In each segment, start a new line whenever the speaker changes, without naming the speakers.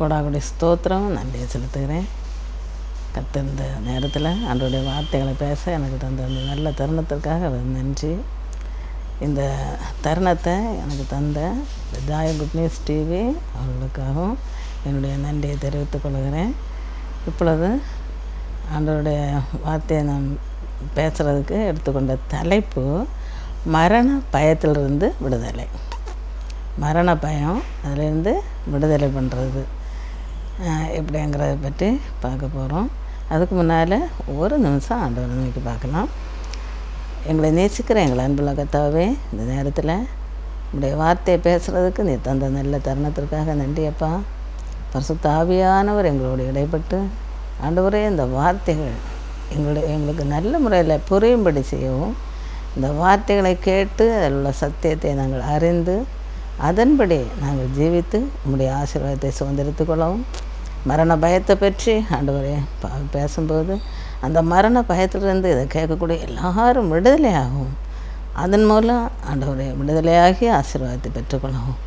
கோடாகுடி ஸ்தோத்திரம். நன்றியை செலுத்துகிறேன். கத்த இந்த நேரத்தில் ஆண்டவருடைய வார்த்தைகளை பேச எனக்கு தந்த அந்த நல்ல தருணத்திற்காக நன்றி. இந்த தருணத்தை எனக்கு தந்த இந்த ஜாய குட் நியூஸ் டிவி அவர்களுக்காகவும் என்னுடைய நன்றியை தெரிவித்துக் கொள்கிறேன். இப்பொழுது ஆண்டவருடைய வார்த்தையை நான் பேசுகிறதுக்கு எடுத்துக்கொண்ட தலைப்பு மரண பயத்திலிருந்து விடுதலை. மரண பயம் அதிலேருந்து விடுதலை பண்ணுறது எப்படிங்கிறத பற்றி பார்க்க போகிறோம் அதுக்கு முன்னால் ஒரு நிமிஷம் ஆண்டவரை நோக்கி பார்க்கலாம். எங்களை நேசிக்கிற எங்களை அன்புள்ள கத்தாவே இந்த நேரத்தில் உடைய வார்த்தையை பேசுகிறதுக்கு நீ தந்த நல்ல தருணத்திற்காக நன்றியப்பா பரிசுத்தாவியானவர் எங்களோடு இடைப்பட்டு ஆண்டவரே இந்த வார்த்தைகள் எங்களுடைய எங்களுக்கு நல்ல முறையில் புரியும்படி செய்யவும் இந்த வார்த்தைகளை கேட்டு அதில் உள்ள சத்தியத்தை நாங்கள் அறிந்து அதன்படி நாங்கள் ஜீவித்து உங்களுடைய ஆசீர்வாதத்தை சுதந்திரித்து கொள்ளவும் மரண பயத்தை பற்றி ஆண்டவரே பா பேசும்போது அந்த மரண பயத்திலிருந்து இதை கேட்கக்கூடிய எல்லாரும் விடுதலையாகும். அதன் மூலம் ஆண்டவரை விடுதலையாகி ஆசீர்வாதத்தை பெற்றுக்கொள்ளவும்.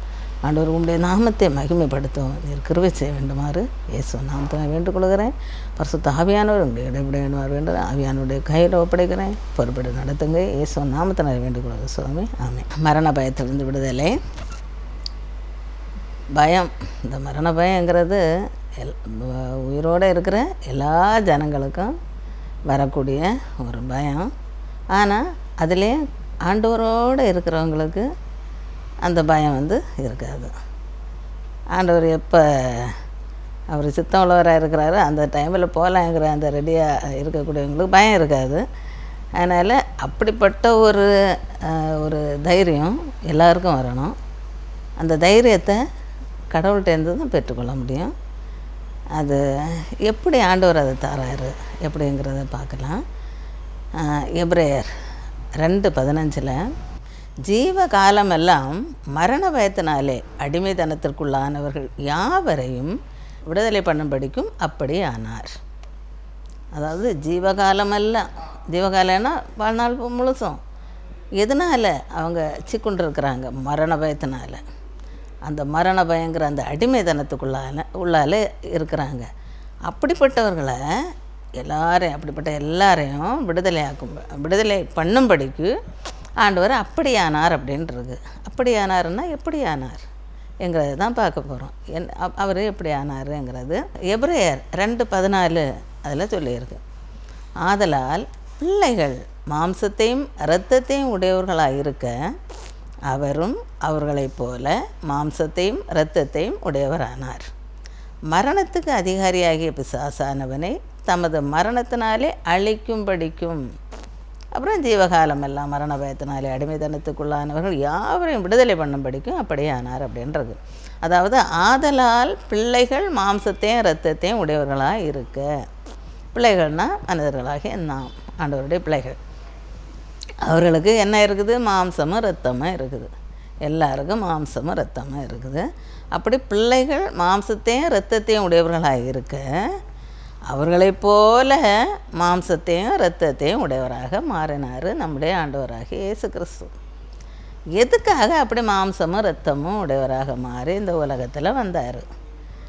ஆண்டவர் உங்களுடைய நாமத்தை மகிமைப்படுத்தவும் நீர் கிருவை செய்ய வேண்டுமாறு இயேசு நாமத்தை நான் வேண்டுகொள்கிறேன். பரிசுத்த ஆவியானவர் உங்களுடைய வேண்டுமார் வேண்டும் ஆவியானுடைய கையில் ஒப்படைக்கிறேன். பொறுப்பெடு நடத்துங்க. இயேசு நாமத்தை நான் வேண்டுகொள்கிறேன் சுவாமி ஆமே மரண பயத்திலிருந்து விடுதலை. பயம். இந்த மரண பயங்கிறது எல் உயிரோடு இருக்கிற எல்லா ஜனங்களுக்கும் வரக்கூடிய ஒரு பயம். ஆனால் அதுலேயே ஆண்டவரோடு இருக்கிறவங்களுக்கு அந்த பயம் வந்து இருக்காது. ஆண்டவர் எப்போ அவர் சித்தம் உள்ளவராக இருக்கிறாரு அந்த டைமில் போகலாங்கிற அந்த ரெடியாக இருக்கக்கூடியவங்களுக்கு பயம் இருக்காது. அதனால் அப்படிப்பட்ட ஒரு ஒரு தைரியம் எல்லாருக்கும் வரணும். அந்த தைரியத்தை கடவுள்கிட்டேருந்து தான் பெற்றுக்கொள்ள முடியும். அது எப்படி ஆண்டவர் அதை தராரு எப்படிங்கிறத பார்க்கலாம். எப்ரேயர் ரெண்டு பதினஞ்சில் ஜீவ காலமெல்லாம் மரண பயத்தினாலே அடிமைத்தனத்திற்குள்ளானவர்கள் யாவரையும் விடுதலை பண்ணும்படிக்கும் அப்படி ஆனார். அதாவது ஜீவகாலமெல்லாம் ஜீவகாலம்னா வாழ்நாள் முழுசும். எதனால் அவங்க சிக்குண்டு இருக்கிறாங்க மரண பயத்தினால. அந்த மரண பயங்கிற அந்த அடிமைதனத்துக்குள்ளால உள்ளால இருக்கிறாங்க. அப்படிப்பட்டவர்களை எல்லாரையும் அப்படிப்பட்ட எல்லாரையும் விடுதலையாக்கும் விடுதலை பண்ணும்படிக்கு ஆண்டவர் அப்படியானார் அப்படின்றது. அப்படியானார்னா எப்படி ஆனார் எங்கிறது தான் பார்க்க போகிறோம் என் அவர் எப்படி ஆனாருங்கிறது எப்ரேயர் ரெண்டு பதினாலு அதில் சொல்லியிருக்கு. ஆதலால் பிள்ளைகள் மாம்சத்தையும் இரத்தத்தையும் உடையவர்களாக இருக்க அவரும் அவர்களைப் போல மாம்சத்தையும் இரத்தத்தையும் உடையவரானார். மரணத்துக்கு அதிகாரியாகிய பிசாசானவனை தமது மரணத்தினாலே அழிக்கும் படிக்கும். அப்புறம் ஜீவகாலம் எல்லாம் மரண பயத்தினாலே அடிமைத்தனத்துக்குள்ளானவர்கள் யாவரையும் விடுதலை பண்ணும்படிக்கும் அப்படியே ஆனார் அப்படின்றது. அதாவது ஆதலால் பிள்ளைகள் மாம்சத்தையும் இரத்தத்தையும் உடையவர்களாக இருக்க. பிள்ளைகள்னால் மனிதர்களாகிய நாம் ஆண்டவருடைய பிள்ளைகள். அவர்களுக்கு என்ன இருக்குது? மாம்சமும் இரத்தமும் இருக்குது. எல்லாருக்கும் மாம்சமும் ரத்தமும் இருக்குது. அப்படி பிள்ளைகள் மாம்சத்தையும் ரத்தத்தையும் உடையவர்களாக இருக்க அவர்களைப் போல மாம்சத்தையும் இரத்தத்தையும் உடையவராக மாறினார் நம்முடைய ஆண்டவராக இயேசு கிறிஸ்து. எதுக்காக அப்படி மாம்சமும் இரத்தமும் உடையவராக மாறி இந்த உலகத்தில் வந்தார்?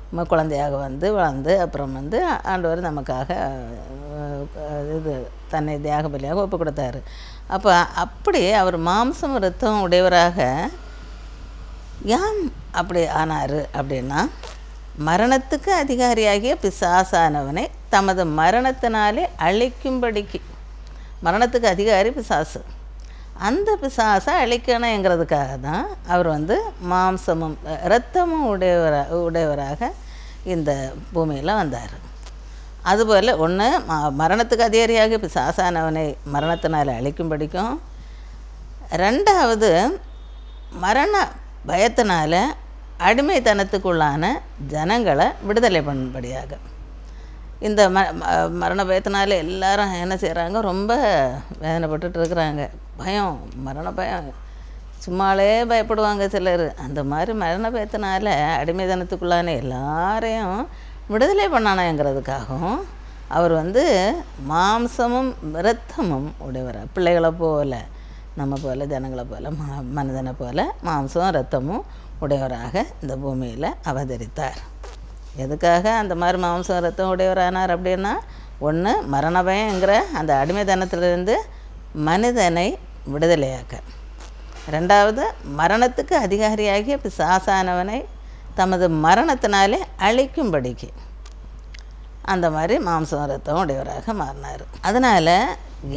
நம்ம குழந்தையாக வந்து வளர்ந்து அப்புறம் வந்து ஆண்டவர் நமக்காக இது தன்னை தியாக பலியாக ஒப்பு கொடுத்தாரு அப்போ அப்படி அவர் மாம்சம் ரத்தம் உடையவராக யாம் அப்படி ஆனார் அப்படின்னா மரணத்துக்கு அதிகாரியாகிய பிசாசானவனை தமது மரணத்தினாலே அழிக்கும்படிக்கு மரணத்துக்கு அதிகாரி பிசாசு. அந்த பிசாசை அழிக்கணுங்கிறதுக்காக தான் அவர் வந்து மாம்சமும் இரத்தமும் உடையவராக உடையவராக இந்த பூமியில் வந்தார். அதுபோல் ஒன்று ம மரணத்துக்கு அதிகாரியாக சாசானவனை மரணத்தினால் அழிக்கும்படிக்கும். ரெண்டாவது மரண பயத்தினால் அடிமைத்தனத்துக்குள்ளான ஜனங்களை விடுதலை பண்ணும்படியாக. இந்த ம மரண பயத்தினால எல்லாரும் என்ன செய்கிறாங்க ரொம்ப வேதனைப்பட்டுட்டு இருக்கிறாங்க. பயம் மரண பயம். சும்மாலே பயப்படுவாங்க சிலர். அந்த மாதிரி மரண பயத்தினால அடிமைத்தனத்துக்குள்ளான எல்லாரையும் விடுதலை பண்ணானேங்கிறதுக்காகவும் அவர் வந்து மாம்சமும் விரத்தமும் உடையவர். பிள்ளைகளை போல நம்ம போல் ஜனங்களை போல் மா மனிதனை போல் மாம்சம் ரத்தமும் உடையவராக இந்த பூமியில் அவதரித்தார். எதுக்காக அந்த மாதிரி மாம்சம் ரத்தம் உடையவரானார் அப்படின்னா ஒன்று மரணபயங்கிற அந்த அடிமைத்தனத்திலிருந்து மனிதனை விடுதலையாக்க. ரெண்டாவது மரணத்துக்கு அதிகாரியாகிய பிசாசானவனை தமது மரணத்தினாலே அழிக்கும்படிக்கு. அந்த மாதிரி மாம்சம் ரத்தம் உடையவராக மாறினார். அதனால்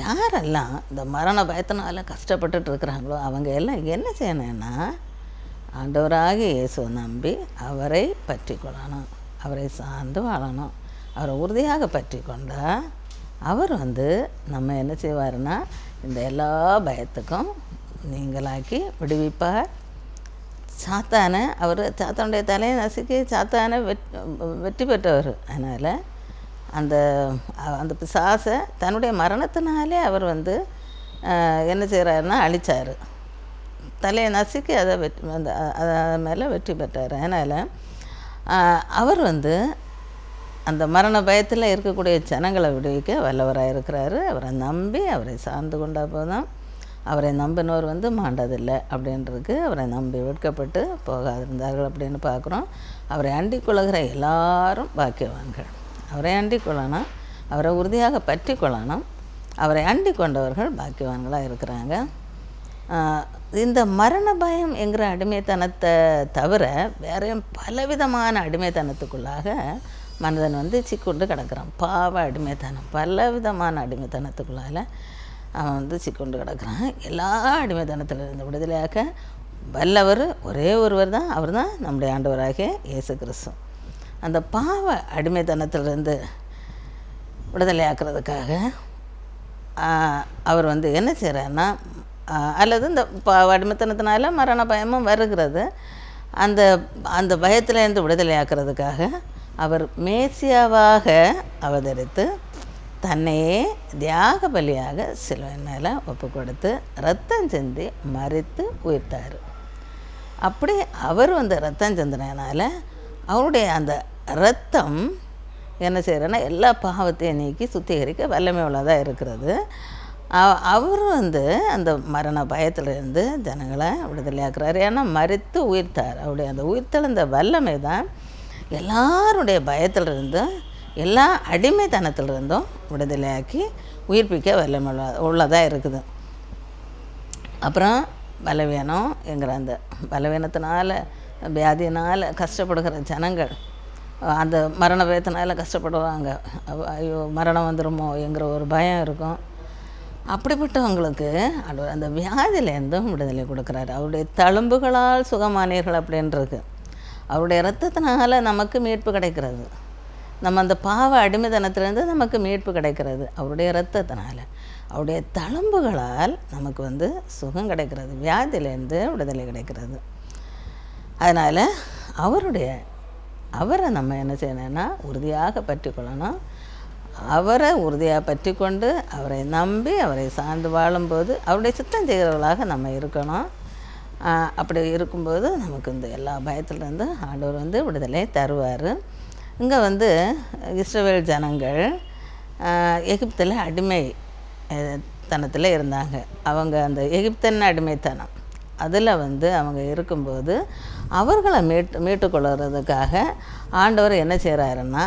யாரெல்லாம் இந்த மரண பயத்தினால கஷ்டப்பட்டுட்டு இருக்கிறாங்களோ அவங்க எல்லாம் என்ன செய்யணும்னா ஆண்டவராக இயேசுவை நம்பி அவரை பற்றி கொள்ளணும். அவரை சார்ந்து வாழணும். அவரை உறுதியாக பற்றி கொண்டால் அவர் வந்து நம்ம என்ன செய்வாருன்னா இந்த எல்லா பயத்துக்கும் நீங்களாக்கி விடுவிப்பார். சாத்தானை அவர் சாத்தானுடைய தலையை நசுக்கி சாத்தானை வெட் வெற்றி பெற்றவர். அதனால் அந்த அந்த பிசாசை தன்னுடைய மரணத்தினாலே அவர் வந்து என்ன செய்கிறாருன்னா அழிச்சார். தலையை நசுக்கி அதை வெற்றி அந்த அதை அது மேலே வெற்றி பெற்றார். அதனால் அவர் வந்து அந்த மரண பயத்தில் இருக்கக்கூடிய ஜனங்களை விடுவிக்க வல்லவராக இருக்கிறாரு அவரை நம்பி அவரை சார்ந்து கொண்டா போதும். அவரை நம்பினோர் வந்து மாண்டதில்லை அப்படின்றதுக்கு அவரை நம்பி வெட்கப்பட்டு போகாதிருந்தார்கள் அப்படின்னு பார்க்குறோம். அவரை அண்டி கொள்கிற எல்லாரும் பாக்கியவான்கள். அவரை அண்டி கொள்ளணும் அவரை உறுதியாக பற்றி கொள்ளணும் அவரை அண்டி கொண்டவர்கள் பாக்கியவான்களாக இருக்கிறாங்க. இந்த மரண பயம் என்கிற அடிமைத்தனத்தை தவிர வேறையும் பலவிதமான அடிமைத்தனத்துக்குள்ளாக மனிதன் வந்து சிக்கொண்டு கிடக்கிறான். பாவ அடிமைத்தனம் பலவிதமான அடிமைத்தனத்துக்குள்ளால அவன் வந்து சிக்கொண்டு கிடக்கிறான். எல்லா அடிமைத்தனத்திலிருந்து விடுதலையாக்க வல்லவர் ஒரே ஒருவர் தான். அவர் தான் நம்முடைய ஆண்டவராகிய இயேசு கிறிஸ்து அந்த பாவ அடிமைத்தனத்திலிருந்து விடுதலையாக்குறதுக்காக அவர் வந்து என்ன செய்கிறாருன்னா அல்லது இந்த ப- அடிமைத்தனத்தினால மரண பயமும் வருகிறது. அந்த அந்த பயத்திலேருந்து விடுதலையாக்குறதுக்காக அவர் மேசியாவாக அவதரித்து தன்னையே தியாக பலியாக சிலுவை மேலே ஒப்பு கொடுத்து ரத்தம் சிந்தி மறித்து உயிர்த்தார். அப்படி அவர் வந்து ரத்தம் சிந்தினதுனால அவருடைய அந்த ரத்தம் என்ன செய்கிறேன்னா எல்லா பாவத்தையும் நீக்கி சுத்திகரிக்க வல்லமை உள்ளதாக இருக்கிறது. அவர் வந்து அந்த மரண பயத்திலிருந்து ஜனங்களை விடுதலையாக்குறாரு ஏன்னா மறித்து உயிர்த்தார். அவருடைய அந்த உயிர்த்தெழுந்த வல்லமை தான் எல்லாருடைய பயத்திலிருந்தும் எல்லா அடிமைத்தனத்திலிருந்தும் விடுதலையாக்கி உயிர்ப்பிக்க வல்லமை உள்ளதாக இருக்குது. அப்புறம் பலவீனம் என்கிற அந்த பலவீனத்தினால வியாதியினால் கஷ்டப்படுகிற ஜனங்கள் அந்த மரண பயத்தினால கஷ்டப்படுவாங்க. ஐயோ மரணம் வந்துடுமோ என்கிற ஒரு பயம் இருக்கும். அப்படிப்பட்டவங்களுக்கு அவர் அந்த வியாதியிலேருந்தும் விடுதலை கொடுக்குறாரு. அவருடைய தழும்புகளால் சுகமானீர்கள் அப்படின்றது. அவருடைய இரத்தத்தினால் நமக்கு மீட்பு கிடைக்கிறது. நம்ம அந்த பாவ அடிமைத்தனத்திலேருந்து நமக்கு மீட்பு கிடைக்கிறது. அவருடைய ரத்தத்தினால் அவருடைய தழும்புகளால் நமக்கு வந்து சுகம் கிடைக்கிறது. வியாதியிலேருந்து விடுதலை கிடைக்கிறது. அதனால் அவருடைய அவரை நம்ம என்ன செய்யணும்னா உறுதியாக பற்றி கொள்ளணும் அவரை உறுதியாக பற்றி கொண்டு அவரை நம்பி அவரை சார்ந்து வாழும்போது அவருடைய சித்தம் செய்கிறவர்களாக நம்ம இருக்கணும். அப்படி இருக்கும்போது நமக்கு இந்த எல்லா பயத்துலேருந்து ஆண்டவர் வந்து விடுதலை தருவார். இங்கே வந்து இஸ்ரேல் ஜனங்கள் எகிப்தில் அடிமை தனத்தில் இருந்தாங்க. அவங்க அந்த எகிப்தன் அடிமைத்தனம். அதில் வந்து அவங்க இருக்கும்போது அவர்களை மீட்டு மீட்டுக்கொள்கிறதுக்காக ஆண்டவர் என்ன செய்கிறாருன்னா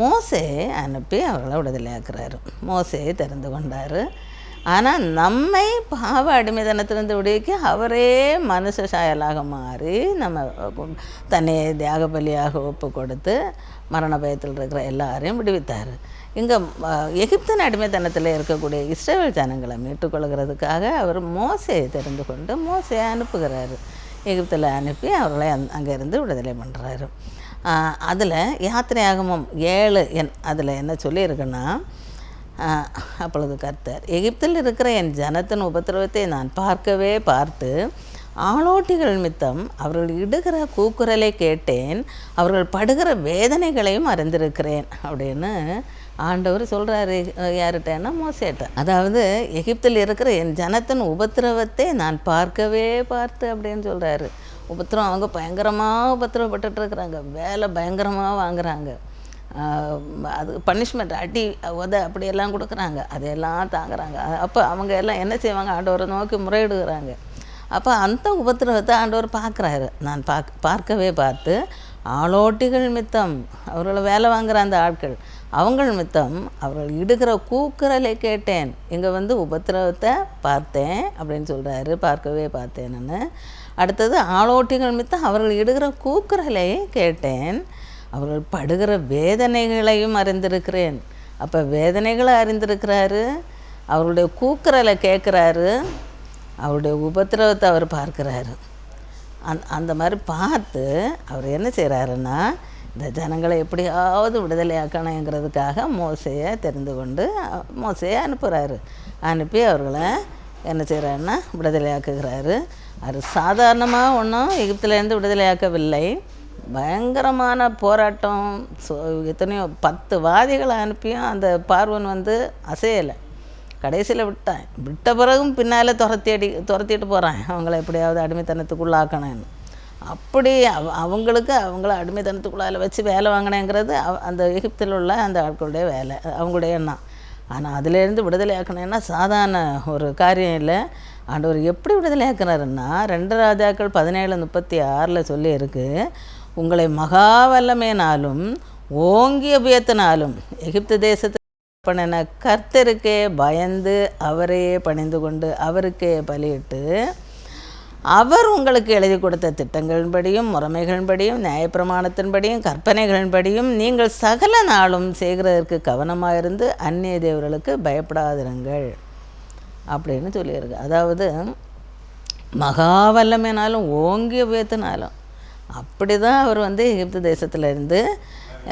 மோசையை அனுப்பி அவர்களை விடுதலையாக்குறாரு. மோசையை தெரிந்து கொண்டார். ஆனால் நம்மை பாவ அடிமைதனத்திலிருந்து விடுவிக்க அவரே மனுஷ சாயலாக மாறி நம்ம தன்னை தியாக பலியாக ஒப்பு கொடுத்து மரண பயத்தில் இருக்கிற எல்லாரையும் விடுவித்தார். இங்கே எகிப்தன் அடிமைத்தனத்தில் இருக்கக்கூடிய இஸ்ரேல் ஜனங்களை மீட்டுக்கொள்கிறதுக்காக அவர் மோசையை தெரிந்து கொண்டு மோசையை அனுப்புகிறாரு. எகிப்தில் அனுப்பி அவர்களை அந் அங்கேருந்து விடுதலை பண்ணுறாரு அதில் யாத்திரையாகமும் ஏழு என் அதில் என்ன சொல்லியிருக்குன்னா அப்பொழுது கர்த்தர் எகிப்தில் இருக்கிற என் ஜனத்தின் உபத்திரவத்தை நான் பார்க்கவே பார்த்து ஆளோட்டிகள் மித்தம் அவர்கள் இடுகிற கூக்குரலை கேட்டேன் அவர்கள் படுகிற வேதனைகளையும் அறிந்திருக்கிறேன். அப்படின்னு ஆண்டவர் சொல்கிறாரு யார்கிட்டன்னா மோசேட்ட. அதாவது எகிப்தில் இருக்கிற என் ஜனத்தின் உபத்திரவத்தை நான் பார்க்கவே பார்த்து அப்படின்னு சொல்கிறாரு உபத்திரம் அவங்க பயங்கரமாக உபத்திரவப்பட்டுகிட்ருக்குறாங்க வேலை பயங்கரமாக வாங்குறாங்க. அது பனிஷ்மெண்ட் அடி உத அப்படியெல்லாம் கொடுக்குறாங்க. அதையெல்லாம் தாங்குறாங்க. அப்போ அவங்க எல்லாம் என்ன செய்வாங்க? ஆண்டவரை நோக்கி முறையிடுகிறாங்க. அப்போ அந்த உபத்திரவத்தை ஆண்டவர் பார்க்குறாரு. நான் பார்க்க பார்க்கவே பார்த்து ஆளோட்டிகள் மித்தம் அவர்களை வேலை வாங்குற அந்த ஆட்கள் அவங்கள் மித்தம் அவர்கள் இடுகிற கூக்குரலை கேட்டேன். இங்கே வந்து உபத்திரவத்தை பார்த்தேன் அப்படின்னு சொல்கிறாரு பார்க்கவே பார்த்தேன் நான். அடுத்தது ஆளோட்டிகள் மித்தம் அவர்கள் இடுகிற கூக்குரலை கேட்டேன். அவர்கள் படுகிற வேதனைகளையும் அறிந்திருக்கிறேன். அப்போ வேதனைகளை அறிந்திருக்கிறாரு அவருடைய கூக்குரலை கேட்குறாரு அவருடைய உபத்திரவத்தை அவர் பார்க்குறாரு. அந் அந்த மாதிரி பார்த்து அவர் என்ன செய்கிறாருன்னா இந்த ஜனங்களை எப்படியாவது விடுதலையாக்கணுங்கிறதுக்காக மோசையை தெரிந்து கொண்டு மோசையை அனுப்புகிறாரு அனுப்பி அவர்களை என்ன செய்கிறாருன்னா விடுதலையாக்குகிறாரு. அது சாதாரணமாக ஒன்றும் எகிப்திலேருந்து விடுதலையாக்கவில்லை. பயங்கரமான போராட்டம். சோ எத்தனையோ பத்து வாதிகளை அனுப்பியும் அந்த பார்வன் வந்து அசையலை. கடைசியில் விட்டான். விட்ட பிறகும் பின்னால் துரத்தி அடி துரத்திட்டு போகிறான் அவங்கள எப்படியாவது அடிமைத்தனத்துக்குள்ளாக்கணும்னு. அப்படி அவ அவங்களுக்கு அவங்கள அடிமைத்தனத்துக்குள்ளால் வச்சு வேலை வாங்கினேங்கிறது அவ- அந்த எகிப்தில் உள்ள அந்த ஆட்களுடைய வேலை அவங்களுடைய எண்ணம். ஆனால் அதுலேருந்து விடுதலை ஆக்கணும்னா சாதாரண ஒரு காரியம் இல்லை. ஆண்டவர் எப்படி விடுதலை ஆக்குனாருன்னா ரெண்டு ராஜாக்கள் பதினேழு முப்பத்தி ஆறில் சொல்லி இருக்கு உங்களை மகா வல்லமையினாலும் ஓங்கிய உபயத்தினாலும் எகிப்து தேசத்து பண்ணின கர்த்தருக்கே பயந்து அவரையே பணிந்து கொண்டு அவருக்கே பலியிட்டு அவர் உங்களுக்கு எழுதி கொடுத்த திட்டங்களின்படியும் முறைமைகளின்படியும் நியாயப்பிரமாணத்தின்படியும் கற்பனைகளின்படியும் நீங்கள் சகல நாளும் செய்கிறதற்கு கவனமாக இருந்து அந்நிய தேவர்களுக்கு பயப்படாதிருங்கள் அப்படின்னு சொல்லியிருக்கு. அதாவது மகா வல்லமைனாலும் ஓங்கிய உயர்த்தினாலும் அப்படி தான் அவர் வந்து எகிப்து தேசத்தில் இருந்து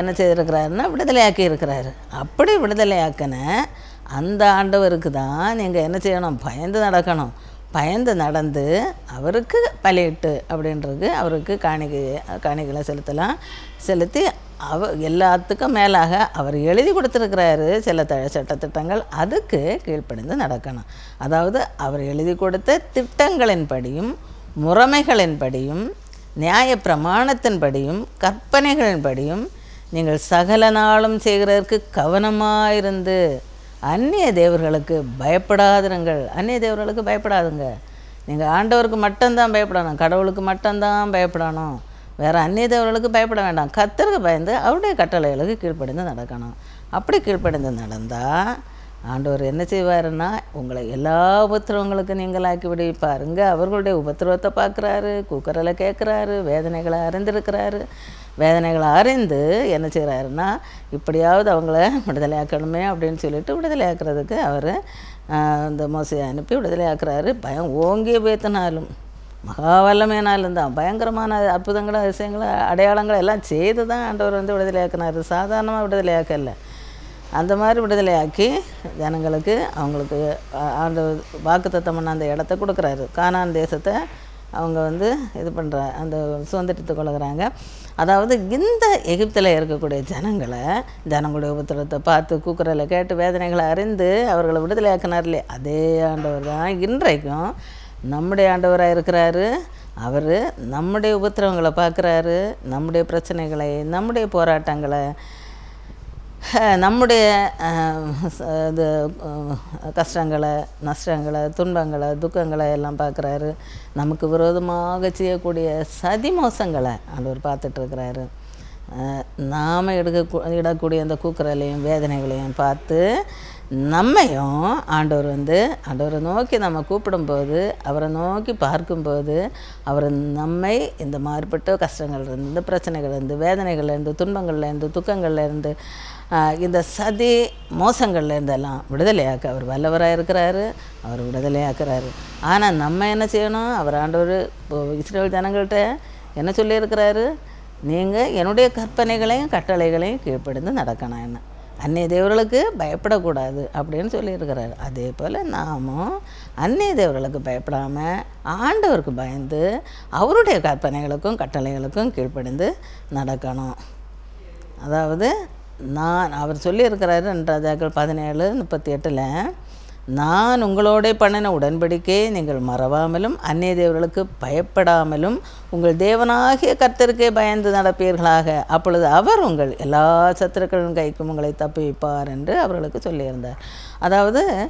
என்ன செய்திருக்கிறாருன்னா விடுதலையாக்கி இருக்கிறாரு அப்படி விடுதலையாக்கின அந்த ஆண்டவருக்கு தான் நீங்கள் என்ன செய்யணும்? பயந்து நடக்கணும். பயந்து நடந்து அவருக்கு பலியிட்டு அப்படின்றது அவருக்கு காணிக்கை காணிக்கைகளை செலுத்தலாம். செலுத்தி அவ எல்லாத்துக்கும் மேலாக அவர் எழுதி கொடுத்துருக்கிறாரு சில த சட்டத்திட்டங்கள். அதுக்கு கீழ்ப்படிந்து நடக்கணும். அதாவது அவர் எழுதி கொடுத்த திட்டங்களின்படியும் முறைமைகளின்படியும் நியாய பிரமாணத்தின்படியும் கற்பனைகளின்படியும் நீங்கள் சகல நாளும் செய்கிறதற்கு கவனமாயிருந்து அந்நிய தேவர்களுக்கு பயப்படாதிருங்கள். அந்நிய தேவர்களுக்கு பயப்படாதுங்க. நீங்கள் ஆண்டவருக்கு மட்டும்தான் பயப்படணும் கடவுளுக்கு மட்டும்தான் பயப்படணும். வேறு அந்நிய தேவர்களுக்கு பயப்பட வேண்டாம். கத்தருக்கு பயந்து அவருடைய கட்டளைகளுக்கு கீழ்ப்படிந்து நடக்கணும். அப்படி கீழ்ப்படிந்து நடந்தால் ஆண்டவர் என்ன செய்வாருன்னா உங்களை எல்லா உபத்திரவங்களுக்கும் நீங்களாக்கி விடுவிப்பாருங்க அவர்களுடைய உபத்திரவத்தை பார்க்குறாரு குக்கரில் கேட்குறாரு வேதனைகளை அறிந்திருக்கிறாரு. வேதனைகளை அறிந்து என்ன செய்கிறாருன்னா இப்படியாவது அவங்கள விடுதலையாக்கணுமே அப்படின்னு சொல்லிட்டு விடுதலையாக்குறதுக்கு அவர் இந்த மோசையை அனுப்பி விடுதலையாக்குறாரு. பயம் ஓங்கிய பேத்தினாலும் மகா வல்லமையினாலும் தான். பயங்கரமான அற்புதங்களும் அதிசயங்களும் அடையாளங்களை எல்லாம் செய்து தான் ஆண்டவர் வந்து விடுதலையாக்குனாரு. சாதாரணமாக விடுதலையாக்கலை. அந்த மாதிரி விடுதலையாக்கி ஜனங்களுக்கு அவங்களுக்கு அந்த வாக்கு வாக்குத்தத்தம் பண்ண அந்த இடத்த கொடுக்குறாரு. கானான் தேசத்தை அவங்க வந்து இது பண்ணுற அந்த சுதந்திரத்தை கொள்கிறாங்க. அதாவது இந்த எகிப்தில் இருக்கக்கூடிய ஜனங்களை ஜனங்களுடைய உபத்திரத்தை பார்த்து கூக்குரலை கேட்டு வேதனைகளை அறிந்து அவர்களை விடுதலையாக்கினார் இல்லையே? அதே ஆண்டவர் தான் இன்றைக்கும் நம்முடைய ஆண்டவராக இருக்கிறாரு. அவர் நம்முடைய உபத்திரவங்களை பார்க்குறாரு. நம்முடைய பிரச்சனைகளை நம்முடைய போராட்டங்களை நம்முடைய இது கஷ்டங்களை நஷ்டங்களை துன்பங்களை துக்கங்களை எல்லாம் பார்க்குறாரு. நமக்கு விரோதமாக செய்யக்கூடிய சதி மோசங்களை ஆண்டவர் பார்த்துட்ருக்கிறாரு நாம் எடுக்க இடக்கூடிய அந்த கூக்குரலையும் வேதனைகளையும் பார்த்து நம்மையும் ஆண்டவர் வந்து ஆண்டவரை நோக்கி நம்ம கூப்பிடும்போது அவரை நோக்கி பார்க்கும்போது அவர் நம்மை இந்த மாறுபட்ட கஷ்டங்கள்லேருந்து பிரச்சனைகள்லேருந்து வேதனைகள்லேருந்து துன்பங்கள்லேருந்து துக்கங்கள்லேருந்து இந்த சதி மோசங்கள்லேருந்தெல்லாம் விடுதலையாக்க அவர் வல்லவராக இருக்கிறாரு அவர் விடுதலையாக்குறாரு. ஆனால் நம்ம என்ன செய்யணும்? அவர் ஆண்டவர் இப்போ இஸ்ரேல் ஜனங்கள்கிட்ட என்ன சொல்லியிருக்கிறாரு? நீங்கள் என்னுடைய கற்பனைகளையும் கட்டளைகளையும் கீழ்ப்படிந்து நடக்கணும் என்ன. அந்நிய தேவர்களுக்கு பயப்படக்கூடாது அப்படின்னு சொல்லியிருக்கிறாரு. அதே போல் நாமும் அந்நிய தேவர்களுக்கு பயப்படாமல் ஆண்டவருக்கு பயந்து அவருடைய கற்பனைகளுக்கும் கட்டளைகளுக்கும் கீழ்ப்படிந்து நடக்கணும். அதாவது நான் அவர் சொல்லியிருக்கிறாரு ரெண்டு ராஜாக்கள் பதினேழு முப்பத்தி எட்டில் நான் உங்களோட பண்ணின உடன்படிக்கையை நீங்கள் மறவாமலும் அந்நிய தேவர்களுக்கு பயப்படாமலும் உங்கள் தேவனாகிய கர்த்தருக்கே பயந்து நடப்பீர்களாக. அப்பொழுது அவர் உங்கள் எல்லா சத்துருக்களின் கைக்கும் உங்களை தப்பிப்பார் என்று அவர்களுக்கு சொல்லியிருந்தார். அதாவது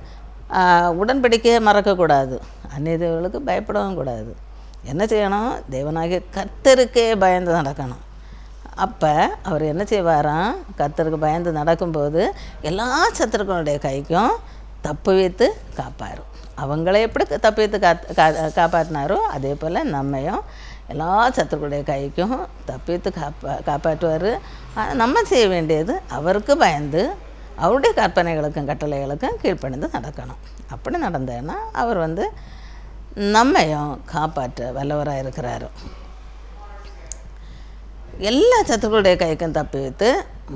உடன்படிக்கையை மறக்கக்கூடாது. அந்நிய தேவர்களுக்கு பயப்படவும் கூடாது. என்ன செய்யணும்? தேவனாகிய கர்த்தருக்கே பயந்து நடக்கணும். அப்போ அவர் என்ன செய்வாராம்? கத்தருக்கு பயந்து நடக்கும்போது எல்லா சத்துருக்களுடைய கைக்கும் தப்பு வைத்து காப்பார் அவங்கள எப்படி தப்பு வைத்து காத் கா காப்பாற்றினாரோ அதே போல் நம்மையும் எல்லா சத்துருக்களுடைய கைக்கும் தப்பு வைத்து காப்பா காப்பாற்றுவார். நம்ம செய்ய வேண்டியது அவருக்கு பயந்து அவருடைய கற்பனைகளுக்கும் கட்டளைகளுக்கும் கீழ்ப்பணிந்து நடக்கணும். அப்படி நடந்தேன்னா அவர் வந்து நம்மையும் காப்பாற்ற வல்லவராக இருக்கிறாரு எல்லா சத்துருக்களுடைய கைக்கும் தப்பி வைத்து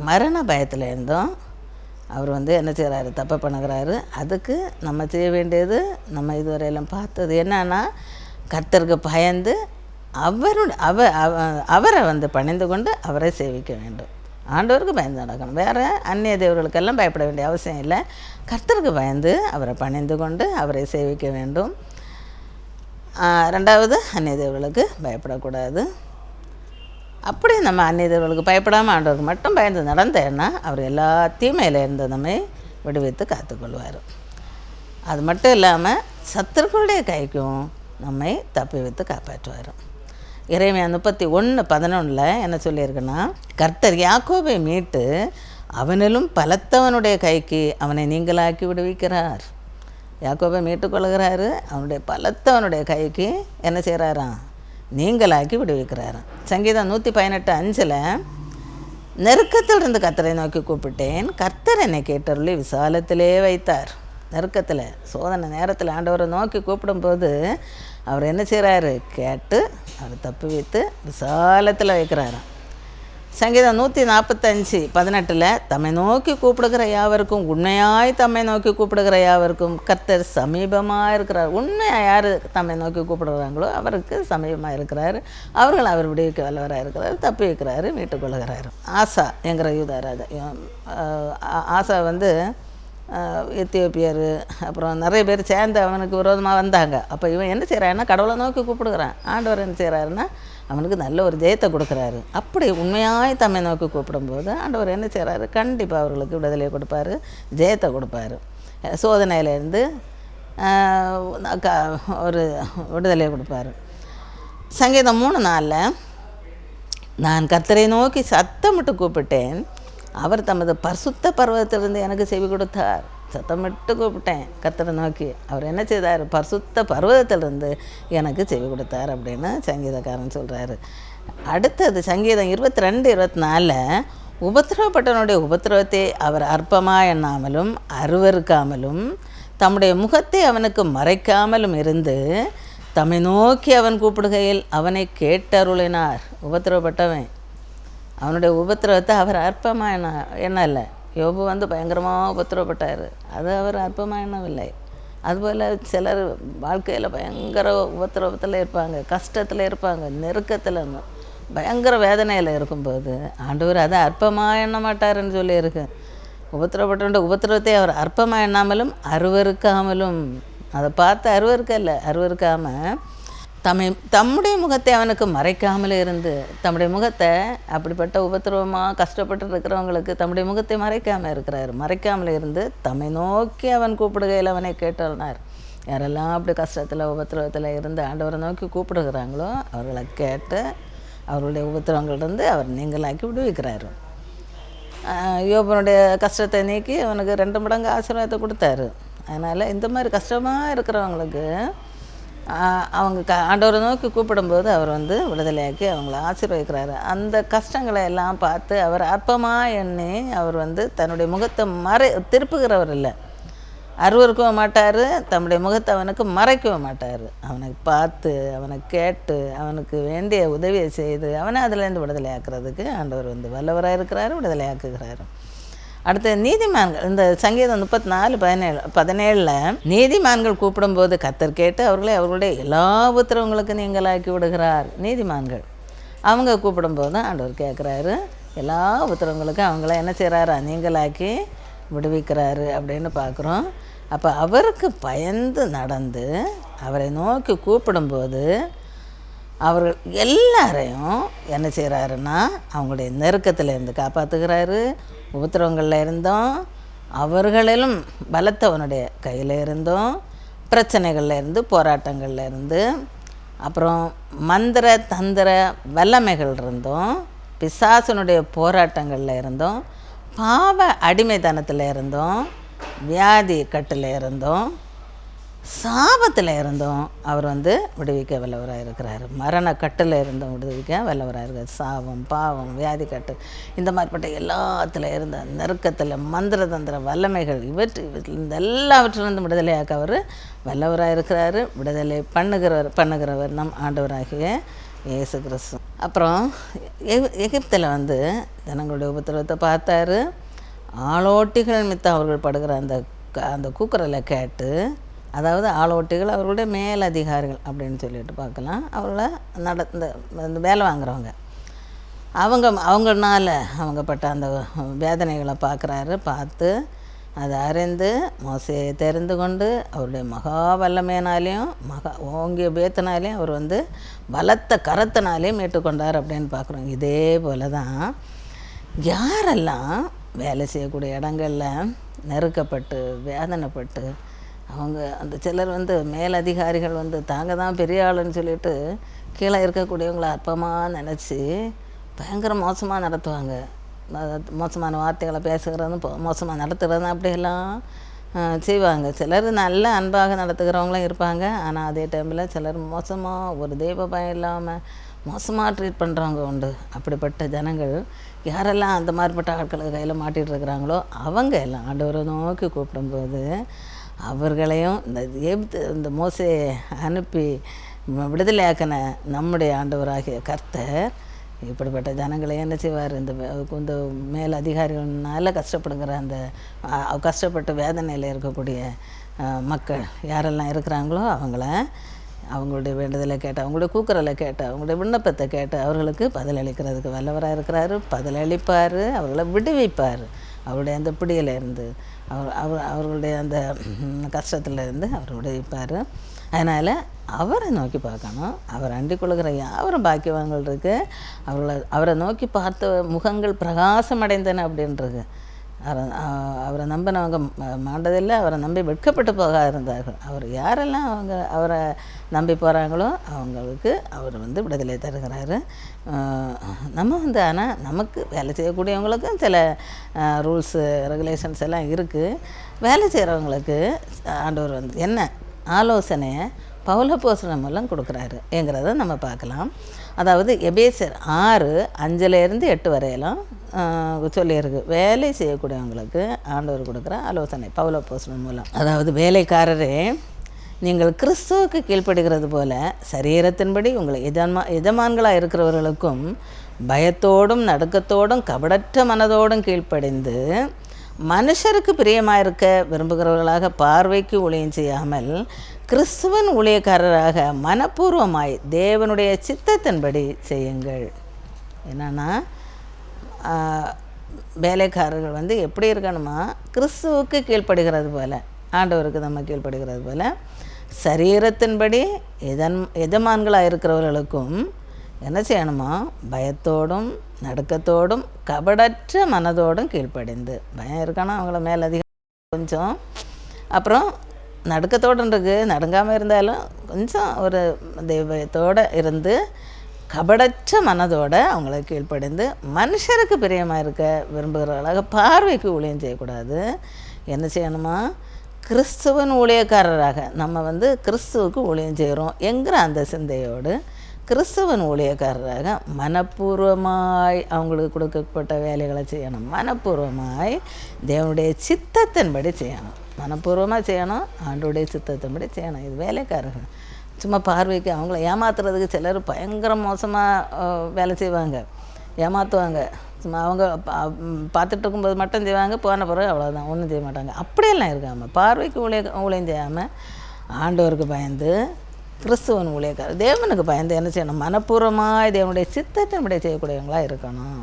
மரண பயத்தில் இருந்தோம் அவர் வந்து என்ன செய்கிறாரு? தப்பை பண்ணுகிறாரு. அதுக்கு நம்ம செய்ய வேண்டியது நம்ம இதுவரையிலும் பார்த்தது என்னன்னா கர்த்தருக்கு பயந்து அவருடைய அவ அவரை வந்து பணிந்து கொண்டு அவரை சேவிக்க வேண்டும். ஆண்டவருக்கு பயந்து நடக்கணும். வேறு அந்நிய தேவர்களுக்கெல்லாம் பயப்பட வேண்டிய அவசியம் இல்லை. கர்த்தருக்கு பயந்து அவரை பணிந்து கொண்டு அவரை சேவிக்க வேண்டும். ரெண்டாவது அந்நிய தேவர்களுக்கு பயப்படக்கூடாது. அப்படி நம்ம அந்நியர்களுக்கு பயப்படாமல் ஆண்டவருக்கு மட்டும் பயந்து நடந்தேன்னா அவர் எல்லா தீமையில இருந்து நம்மை விடுவித்து காத்துக்கொள்வார். அது மட்டும் இல்லாமல் சத்துருக்களுடைய கைக்கும் நம்மை தப்பி வைத்து காப்பாற்றுவார். இறைமையா முப்பத்தி ஒன்று பதினொன்றில் என்ன சொல்லியிருக்குன்னா கர்த்தர் யாக்கோபை மீட்டு அவனிலும் பலத்தவனுடைய கைக்கு அவனை நீங்களாக்கி விடுவிக்கிறார். யாக்கோபை மீட்டுக்கொள்கிறாரு அவனுடைய பலத்தவனுடைய கைக்கு என்ன செய்கிறாராம் நீங்களாக்கி விடுவிக்கிறார். சங்கீதம் நூற்றி பதினெட்டு அஞ்சில் நெருக்கத்தில் இருந்து கர்த்தரை நோக்கி கூப்பிட்டேன். கர்த்தர் என்னை கேட்டருளி விசாலத்திலே வைத்தார். நெருக்கத்தில் சோதனை நேரத்தில் ஆண்டவரை நோக்கி கூப்பிடும்போது அவர் என்ன செய்கிறாரு கேட்டு அவர் தப்பு வைத்து விசாலத்தில் வைக்கிறாராம். சங்கீதம் நூற்றி நாற்பத்தஞ்சு பதினெட்டில் தம்மை நோக்கி கூப்பிடுகிற யாவருக்கும் உண்மையாய் தம்மை நோக்கி கூப்பிடுகிற யாவருக்கும் கர்த்தர் சமீபமாக இருக்கிறார் உண்மையாக யார் தம்மை நோக்கி கூப்பிடுறாங்களோ அவருக்கு சமீபமாக இருக்கிறார் அவர்கள் அவர் விடுவிக்க வல்லவராக இருக்கிறார் தப்பி வைக்கிறாரு மீட்டுக்கொள்கிறாரு ஆசா என்கிற யூதராஜா ஆசா வந்து எத்தியோப்பியர் அப்புறம் நிறைய பேர் சேர்ந்து அவனுக்கு விரோதமாக வந்தாங்க. அப்போ இவன் என்ன செய்கிறான்னா கடவுளை நோக்கி கூப்பிடுகிறான். ஆண்டவர் என்ன செய்கிறாருன்னா அவனுக்கு நல்ல ஒரு ஜெயத்தை கொடுக்குறாரு. அப்படி உண்மையாய் தம்மை நோக்கி கூப்பிடும்போது ஆண்டவர் என்ன செய்கிறாரு கண்டிப்பாக அவர்களுக்கு விடுதலையை கொடுப்பாரு ஜெயத்தை கொடுப்பாரு. சோதனையிலேருந்து க- ஒரு விடுதலையை கொடுப்பாரு. சங்கீதம் மூணு நாளில் நான் கர்த்தரை நோக்கி சத்தமிட்டு கூப்பிட்டேன் அவர் தமது பரிசுத்த பருவத்திலிருந்து எனக்கு செவி கொடுத்தார். சத்தமிட்டு கூப்பிட்டேன். கத்தரை நோக்கி அவர் என்ன செய்தார்? பரிசுத்த பருவதத்திலிருந்து எனக்கு செவி கொடுத்தார் அப்படின்னு சங்கீதக்காரன் சொல்கிறாரு அடுத்தது சங்கீதம் இருபத்தி ரெண்டு இருபத்தி நாலில் உபத்திரவப்பட்டவனுடைய உபத்திரவத்தை அவர் அற்பமாக எண்ணாமலும் அருவறுக்காமலும் தம்முடைய முகத்தை அவனுக்கு மறைக்காமலும் இருந்து தம்மை நோக்கி அவன் கூப்பிடுகையில் அவனை கேட்டருளினார். உபத்திரவப்பட்டவன். அவனுடைய உபத்திரவத்தை அவர் அற்பமாக என்ன இல்லை யோபு வந்து பயங்கரமாக உபத்திரவப்பட்டார். அது அவர் அற்பமாக எண்ணவில்லை. அதுபோல் சிலர் வாழ்க்கையில் பயங்கர உபத்திரவத்தில் இருப்பாங்க கஷ்டத்தில் இருப்பாங்க நெருக்கத்தில் பயங்கர வேதனையில் இருக்கும்போது ஆண்டவர் அதை அற்பமாக எண்ண மாட்டாருன்னு சொல்லியிருக்கு. உபத்திரவப்பட்ட உபத்திரவத்தை அவர் அற்பமாக எண்ணாமலும் அருவருக்காமலும் அதை பார்த்து அருவருக்கல்ல அருவருக்காமல் தம்மை தம்முடைய முகத்தை அவனுக்கு மறைக்காமல் இருந்து தம்முடைய முகத்தை அப்படிப்பட்ட உபத்திரவமாக கஷ்டப்பட்டு இருக்கிறவங்களுக்கு தம்முடைய முகத்தை மறைக்காமல் இருக்கிறார். மறைக்காமல் இருந்து தம்மை நோக்கி அவன் கூப்பிடுகையில் அவனை கேட்டல்னார் யாரெல்லாம் அப்படி கஷ்டத்தில் உபத்திரவத்தில் இருந்து ஆண்டவரை நோக்கி கூப்பிடுகிறாங்களோ அவர்களை கேட்டு அவர்களுடைய உபத்திரவங்களிலிருந்து அவர் நீங்களாக்கி விடுவிக்கிறாரு. யோபனுடைய கஷ்டத்தை நீக்கி அவனுக்கு ரெண்டு மடங்கு ஆசீர்வாதத்தை கொடுத்தாரு. அதனால் இந்த மாதிரி கஷ்டமாக இருக்கிறவங்களுக்கு அவங்க க ஆண்டவரை நோக்கி கூப்பிடும்போது அவர் வந்து விடுதலையாக்கி அவங்கள ஆசீர்வதிக்கிறாரு. அந்த கஷ்டங்களை எல்லாம் பார்த்து அவர் அற்பமாக எண்ணி அவர் வந்து தன்னுடைய முகத்தை மறை திருப்புகிறவர் இல்லை. அருவருக்கவும் மாட்டார் தம்முடைய முகத்தை அவனுக்கு மறைக்கவும் மாட்டார். அவனுக்கு பார்த்து அவனை கேட்டு அவனுக்கு வேண்டிய உதவியை செய்து அவனை அதுலேருந்து விடுதலை ஆக்குறதுக்கு ஆண்டவர் வந்து வல்லவராக இருக்கிறாரு விடுதலையாக்குகிறாரு. அடுத்து நீதிமான்கள் இந்த சங்கீதம் முப்பத்தி நாலு பதினேழு பதினேழில் நீதிமான்கள் கூப்பிடும்போது கத்தர் கேட்டு அவர்களை அவர்களுடைய எல்லா உத்தரவுங்களுக்கும் நீங்களாக்கி விடுகிறார். நீதிமான்கள் அவங்க கூப்பிடும்போது ஆண்டவர் கேட்குறாரு. எல்லா உத்தரவுங்களுக்கும் அவங்கள என்ன செய்கிறாரா நீங்களாக்கி விடுவிக்கிறாரு அப்படின்னு பார்க்குறோம். அப்போ அவருக்கு பயந்து நடந்து அவரை நோக்கி கூப்பிடும்போது அவர்கள் எல்லாரையும் என்ன செய்கிறாருன்னா அவங்களுடைய நெருக்கத்தில் இருந்து காப்பாற்றுகிறாரு உபத்திரவங்களில் இருந்தோம். அவர்களிலும் பலத்தவனுடைய கையில் இருந்தும். பிரச்சனைகளில் இருந்து போராட்டங்களில் இருந்து. அப்புறம் மந்திர தந்திர வல்லமைகள் இருந்தும். பிசாசனுடைய போராட்டங்களில் இருந்தும். பாவ அடிமைத்தனத்தில் இருந்தோம். வியாதி கட்டில் இருந்தோம். சாபத்தில் இருந்தும் அவர் வந்து விடுவிக்க வல்லவராக இருக்கிறார். மரண கட்டில் இருந்தும் விடுவிக்க வல்லவராக இருக்கிறார் சாபம் பாவம் வியாதி கட்டு இந்த மாதிரிப்பட்ட எல்லாத்தில் இருந்த நெருக்கத்தில் மந்திர தந்திர வல்லமைகள் இவற்று இவற்றில் இந்த எல்லாவற்றிலிருந்து விடுதலையாக்க அவர் வல்லவராக இருக்கிறாரு. விடுதலை பண்ணுகிறவர் பண்ணுகிறவர் நம் ஆண்டவராகிய இயேசு கிறிஸ்து. அப்புறம் எகி- எகிப்தில் வந்து ஜனங்களுடைய உபத்திரவத்தை பார்த்தாரு. ஆளோட்டிகள் மித்த அவர்கள் படுகிற அந்த க- அந்த கூக்குரலை கேட்டு அதாவது ஆளோட்டிகள் அவர்களுடைய மேலதிகாரிகள் அப்படின்னு சொல்லிட்டு பார்க்கலாம். அவர்களை நட இந்த வேலை வாங்குறவங்க. அவங்க அவங்கனால அவங்க பட்ட அந்த வேதனைகளை பார்க்குறாரு. பார்த்து அதை அறிந்து மோசையை தெரிந்து கொண்டு அவருடைய மகா வல்லமையினாலையும் மகா ஓங்கிய பேத்தினாலையும் அவர் வந்து பலத்த கரத்தினாலையும் மேட்டுக்கொண்டார் அப்படின்னு பார்க்குறோம். இதே போல தான் யாரெல்லாம் வேலை செய்யக்கூடிய இடங்களில் நெருக்கப்பட்டு வேதனைப்பட்டு அவங்க அந்த சிலர் வந்து மேலதிகாரிகள் வந்து தாங்க தான் பெரிய ஆளுன்னு சொல்லிட்டு கீழே இருக்கக்கூடியவங்கள அற்பமாக நினச்சி பயங்கர மோசமாக நடத்துவாங்க. மோசமான வார்த்தைகளை பேசுகிறதும் மோசமாக நடத்துகிறதும் அப்படியெல்லாம் செய்வாங்க. சிலர் நல்ல அன்பாக நடத்துகிறவங்களும் இருப்பாங்க. ஆனால் அதே டைமில் சிலர் மோசமாக ஒரு தெய்வ பயம் இல்லாமல் மோசமாக ட்ரீட் பண்ணுறவங்க உண்டு. அப்படிப்பட்ட ஜனங்கள் யாரெல்லாம் அந்த மாதிரிப்பட்ட ஆட்களுக்கு கையில் மாட்டிகிட்டு இருக்கிறாங்களோ அவங்க எல்லாம் ஆண்டவரை நோக்கி கூப்பிடும்போது அவர்களையும் இந்த எப்து இந்த மோசையை அனுப்பி விடுதலையாக்கின நம்முடைய ஆண்டவராகிய கர்த்தர் இப்படிப்பட்ட ஜனங்களை என்ன செய்வார்? இந்த இந்த மேல் அதிகாரிகள்னால கஷ்டப்படுங்கிற அந்த கஷ்டப்பட்டு வேதனையில் இருக்கக்கூடிய மக்கள் யாரெல்லாம் இருக்கிறாங்களோ அவங்கள அவங்களுடைய வேண்டுதலை கேட்டு அவங்களுடைய கூக்குரலை கேட்டு அவங்களுடைய விண்ணப்பத்தை கேட்டு அவர்களுக்கு பதிலளிக்கிறதுக்கு வல்லவராக இருக்கிறாரு பதிலளிப்பார் அவர்களை விடுவிப்பார். அவருடைய அந்த பிடியில இருந்து அவர் அவர் அவர்களுடைய அந்த கஷ்டத்துல இருந்து அவர் உடைப்பார் அதனால் அவரை நோக்கி பார்க்கணும். அவர் அண்டிக் கொள்கிற யாவரும் பாக்கியவான்கள் இருக்கு. அவர்களை அவரை நோக்கி பார்த்த முகங்கள் பிரகாசம் அடைந்தன அப்படின்றது. அவரை அவரை நம்பினவங்க மாண்டதில்லை அவரை நம்பி வெட்கப்பட்டு போக இருந்தார்கள். அவர் யாரெல்லாம் அவங்க அவரை நம்பி போகிறாங்களோ அவங்களுக்கு அவர் வந்து விடுதலை தருகிறாரு. நம்ம வந்து ஆனால் நமக்கு வேலை செய்யக்கூடியவங்களுக்கும் சில ரூல்ஸு ரெகுலேஷன்ஸ் எல்லாம் இருக்குது வேலை செய்கிறவங்களுக்கு ஆண்டவர் வந்து என்ன ஆலோசனையை பௌலபோசனம் மூலம் கொடுக்குறாரு. என்கிறத நம்ம பார்க்கலாம். அதாவது எபேசர் ஆறு அஞ்சுலேருந்து எட்டு வரையெல்லாம் சொல்லியிருக்கு. வேலை செய்யக்கூடியவங்களுக்கு ஆண்டவர் கொடுக்குற ஆலோசனை பௌலபோசனம் மூலம். அதாவது வேலைக்காரரே நீங்கள் கிறிஸ்துவுக்கு கீழ்ப்படுகிறது போல சரீரத்தின்படி உங்களை எஜமா எஜமான்களாக இருக்கிறவர்களுக்கும் பயத்தோடும் நடுக்கத்தோடும் கபடற்ற மனதோடும் கீழ்ப்படிந்து மனுஷருக்கு பிரியமாக இருக்க விரும்புகிறவர்களாக பார்வைக்கு ஒளியும் செய்யாமல் கிறிஸ்துவன் ஊழியக்காரராக மனப்பூர்வமாய் தேவனுடைய சித்தத்தின்படி செய்யுங்கள். என்னென்னா வேலைக்காரர்கள் வந்து எப்படி இருக்கணுமா? கிறிஸ்துவுக்கு கீழ்ப்படுகிறது போல் ஆண்டவருக்கு நம்ம கீழ்ப்படுகிறது போல் சரீரத்தின்படி எதன் எஜமான்களாக இருக்கிறவர்களுக்கும் என்ன செய்யணுமா? பயத்தோடும் நடுக்கத்தோடும் கபடற்ற மனதோடும் கீழ்ப்படிந்து. பயம் இருக்கணும் அவங்கள மேலதிகம் கொஞ்சம். அப்புறம் நடுக்கத்தோடு இருக்கு நடுங்காமல் இருந்தாலும் கொஞ்சம் ஒரு தெய்வத்தோடு இருந்து கபடற்ற மனதோடு அவங்கள கீழ்ப்படிந்து மனுஷருக்கு பிரியமாக இருக்க விரும்புகிறவர்களாக பார்வைக்கு ஊழியம் செய்யக்கூடாது. என்ன செய்யணுமா? கிறிஸ்துவன் ஊழியக்காரராக நம்ம வந்து கிறிஸ்துவுக்கு ஊழியம் செய்கிறோம் என்கிற அந்த சிந்தையோடு கிறிஸ்துவன் ஊழியக்காரராக மனப்பூர்வமாய் அவங்களுக்கு கொடுக்கப்பட்ட வேலைகளை செய்யணும். மனப்பூர்வமாய் தேவனுடைய சித்தத்தின்படி செய்யணும். மனப்பூர்வமாக செய்யணும் ஆண்டோடைய சித்தத்தின்படி செய்யணும். இது வேலைக்காரர்கள். சும்மா பார்வைக்கு அவங்கள ஏமாத்துறதுக்கு சிலர் பயங்கர மோசமாக வேலை செய்வாங்க. ஏமாற்றுவாங்க சும்மா அவங்க பார்த்துட்டு இருக்கும்போது மட்டும் செய்வாங்க போன பிறகு அவ்வளோதான் ஒன்றும் செய்ய மாட்டாங்க. அப்படியெல்லாம் இருக்காமல் பார்வைக்கு ஊழிய ஊழியம் செய்யாமல் ஆண்டவருக்கு பயந்து கிறிஸ்துவன் ஊழியக்காரர் தேவனுக்கு பயந்து என்ன செய்யணும்? மனப்பூர்வமாக தேவனுடைய சித்தத்தின்படி செய்யக்கூடியவங்களாக இருக்கணும்.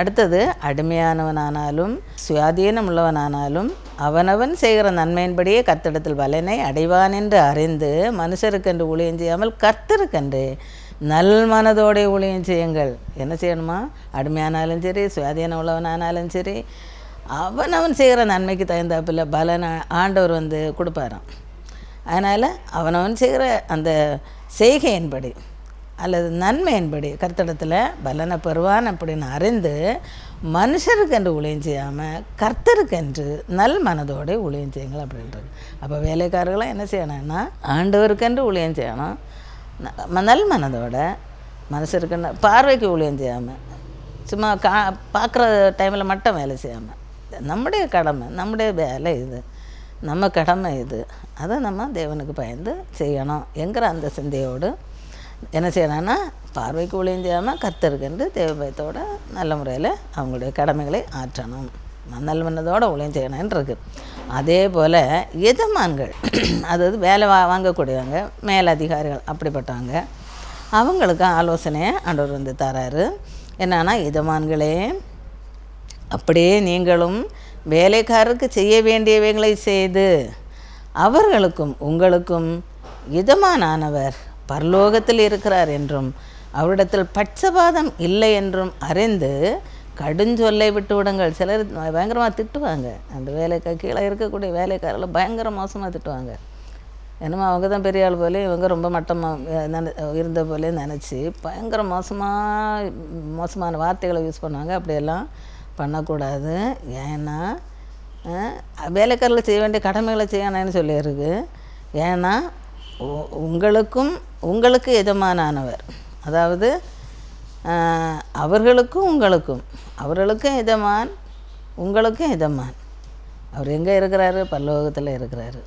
அடுத்தது அடிமையானவனானாலும் சுயாதீனம் உள்ளவனானாலும் அவனவன் செய்கிற நன்மையின்படியே கத்திடத்தில் பலனை அடைவான் என்று அறிந்து மனுஷருக்கென்று ஊழியம் செய்யாமல் கர்த்தருக்கென்று நல் மனதோடைய ஊழியம் செய்யுங்கள். என்ன செய்யணுமா? அடிமையானாலும் சரி சுயாதீனம் உள்ளவனானாலும் சரி அவனவன் செய்கிற நன்மைக்கு தகுந்தாப்பில் பலனை ஆண்டவர் வந்து கொடுப்பாராம். அதனால் அவனவன் செய்கிற அந்த செய்கையின்படி அல்லது நன்மையின்படி கர்த்தடத்தில் பலனை பெறுவான் அப்படின்னு அறிந்து மனுஷருக்கு என்று ஊழியம் செய்யாமல் கர்த்தருக்கென்று நல் மனதோடு ஊழியம் செய்யுங்கள் அப்படின்றது. அப்போ வேலைக்காரர்களாம் என்ன செய்யணும்னா ஆண்டவருக்கென்று ஊழியம் செய்யணும் நல் மனதோட மனுஷருக்கு பார்வைக்கு ஊழியம் செய்யாமல் சும்மா கா பார்க்குற டைமில் மட்டும் வேலை செய்யாமல் நம்முடைய கடமை நம்முடைய வேலை இது. நம்ம கடமை இது. அதை நம்ம தேவனுக்கு பயந்து செய்யணும் என்கிற அந்த சிந்தையோடு என்ன செய்யணும்னா பார்வைக்கு ஊழியம் செய்யாமல் கர்த்தருக்கென்று தேவபயத்தோட நல்ல முறையில் அவங்களுடைய கடமைகளை ஆற்றணும். நல்லமனதோட ஊழியம் செய்யணும்னு இருக்கு அதே போல் எஜமான்கள் அதாவது வேலை வா வாங்கக்கூடியவங்க மேலதிகாரிகள் அப்படிப்பட்டவங்க அவங்களுக்கு ஆலோசனையை ஆண்டவர் வந்து தராரு. என்னன்னா எஜமான்களே அப்படியே நீங்களும் வேலைக்காரருக்கு செய்ய வேண்டியவைகளை செய்து அவர்களுக்கும் உங்களுக்கும் இதமானவர் பரலோகத்தில் இருக்கிறார் என்றும் அவரிடத்தில் பட்சபாதம் இல்லை என்றும் அறிந்து கடுஞ்சொல்லை விட்டு விடுங்கள். சிலர் பயங்கரமாக திட்டுவாங்க. அந்த வேலைக்கா கீழே இருக்கக்கூடிய வேலைக்காரில் பயங்கர மோசமாக திட்டுவாங்க. என்னமோ அவங்க தான் பெரிய ஆள் போல இவங்க ரொம்ப மட்டமாக நினை இருந்த போலே நினச்சி பயங்கர மோசமாக மோசமான வார்த்தைகளை யூஸ் பண்ணுவாங்க. அப்படியெல்லாம் பண்ணக்கூடாது. ஏன்னா அஹ், வேலைக்காரர்கள் செய்ய வேண்டிய கடமைகளை செய்யணும்னு சொல்லியிருக்கு. ஏன்னா உங்களுக்கும் உங்களுக்கு எஜமானானவர். அதாவது அவர்களுக்கும் உங்களுக்கும். அவர்களுக்கும் எஜமான் உங்களுக்கும் எஜமான். அவர் எங்கே இருக்கிறாரு? பல்லோகத்தில் இருக்கிறாரு.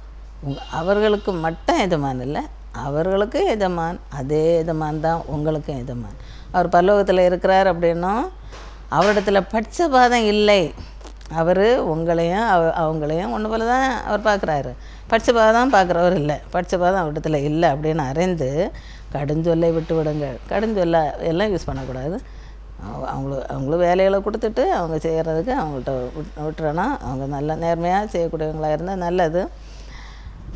உங் அவர்களுக்கு மட்டும் எஜமான் இல்லை அவர்களுக்கும் எஜமான் அதே எஜமான் தான் உங்களுக்கும் எஜமான். அவர் பல்லோகத்தில் இருக்கிறார் அப்படின்னும் அவரிடத்துல பட்சபாதம் இல்லை. அவர் உங்களையும் அவ அவங்களையும் ஒன்று போல தான் அவர் பார்க்குறாரு பட்சபாதம் பார்க்குறவர் இல்லை. பட்சபாதம் அவரிடத்துல இல்லை அப்படின்னு அறிந்து கடுஞ்சொல்லை விட்டு விடுங்க கடுஞ்சொல்ல எல்லாம் யூஸ் பண்ணக்கூடாது. அவ- அவங்களுக்கு அவங்களும் வேலைகளை கொடுத்துட்டு அவங்க செய்கிறதுக்கு அவங்கள்ட்ட விட் விட்டுறணும். அவங்க நல்ல நேர்மையாக செய்யக்கூடியவங்களாக இருந்தால் நல்லது.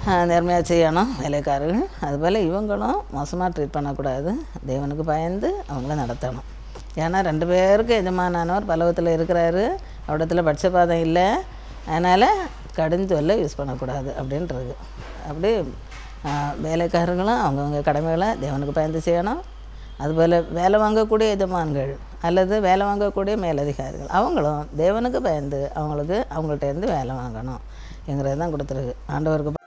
நேர்மையாக செய்யணும் வேலைக்காரர்கள். அதுபோல் இவங்களும் மோசமாக ட்ரீட் பண்ணக்கூடாது. தேவனுக்கு பயந்து அவங்கள நடத்தணும். ஏன்னா ரெண்டு பேருக்கு எஜமானவர் பலவத்தில் இருக்கிறாரு. அவடத்தில் பட்சபாதம் இல்லை. அதனால் கடுஞ்சொல்லை யூஸ் பண்ணக்கூடாது அப்படின்றது. அப்படி வேலைக்காரங்களும் அவங்கவுங்க கடமைகளை தேவனுக்கு பயந்து செய்யணும். அதுபோல் வேலை வாங்கக்கூடிய எஜமான்கள் அல்லது வேலை வாங்கக்கூடிய மேலதிகாரிகள் அவங்களும் தேவனுக்கு பயந்து அவங்களுக்கு அவங்கள்ட்ட இருந்து வேலை வாங்கணும். என்கிறது தான் கொடுத்துருக்கு. ஆண்டவருக்கு